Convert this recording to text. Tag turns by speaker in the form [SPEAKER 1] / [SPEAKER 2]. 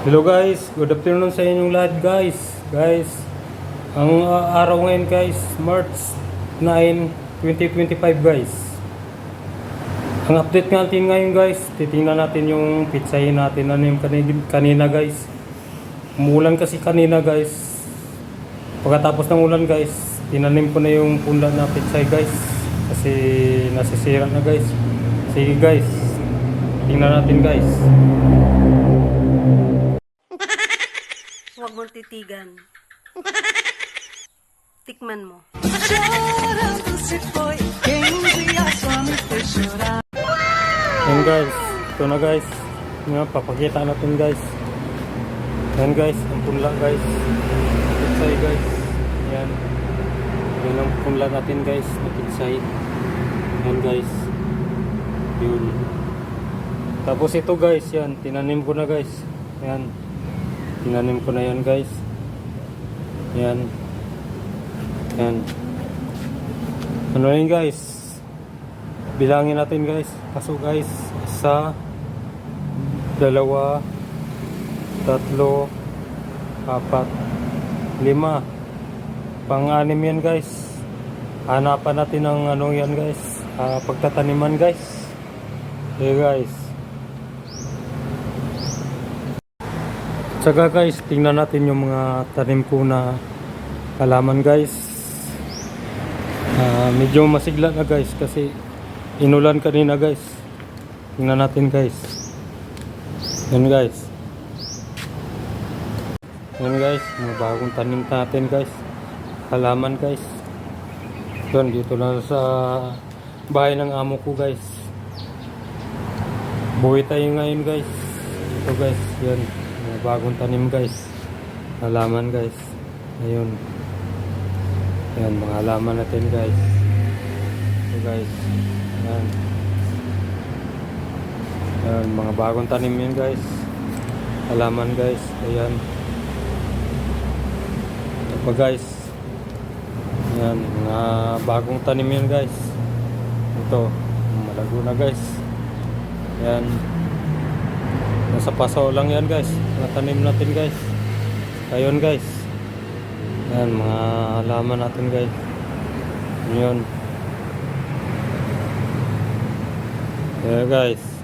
[SPEAKER 1] Hello guys, good afternoon sa inyong lahat guys. Guys, ang uh, araw ngayon guys, March 9, 2025 guys. Ang update natin ngayon guys, titingnan natin yung pizzahin natin na yung kanina, guys. Umulan kasi kanina guys. Pagkatapos ng ulan guys, tinanim ko na yung punda na pizza guys. Kasi nasisira na guys. Sige guys, tingnan natin guys.
[SPEAKER 2] Mong titigan. Tikman mo.
[SPEAKER 1] Yan guys, ito na guys. Nga, papakita natin guys. Yan guys, ang punla guys. Pitsay guys. Yan. Yan ang punla natin guys, na pitsay. Yan guys. Yun. Tapos ito guys, yan, tinanim ko na guys. Yan. Tinanim ko na yan guys. Yan. Yan. Ano yun guys? Bilangin natin guys. Kaso guys, isa, dalawa, tatlo, apat, lima. Pang-anim yan guys. Hanapan natin ng ano yan guys. ah, pagtataniman guys. Okay guys. Tsaka guys, tingnan natin yung mga tanim ko na halaman guys. Ah, medyo masigla na guys kasi inulan kanina guys. Tingnan natin guys. Yan guys. Yan guys, mga bagong tanim natin guys. Halaman guys. Doon dito na sa bahay ng amo ko guys. Buhay tayo ngayon guys. Ito guys, yan. Bagong tanim guys. Halaman guys. Ayun. Yan, mga halaman natin guys. Ito guys. Yan. Yan, mga bagong tanim yun guys. Halaman guys. Ayan. Ito pa guys. Yan, mga bagong tanim yun guys. Ito, malago na guys. Yan. Nasa paso lang yan guys. Mga tanim natin guys. Ayun guys. Yan, mga halaman natin guys. Yun. Yeah guys.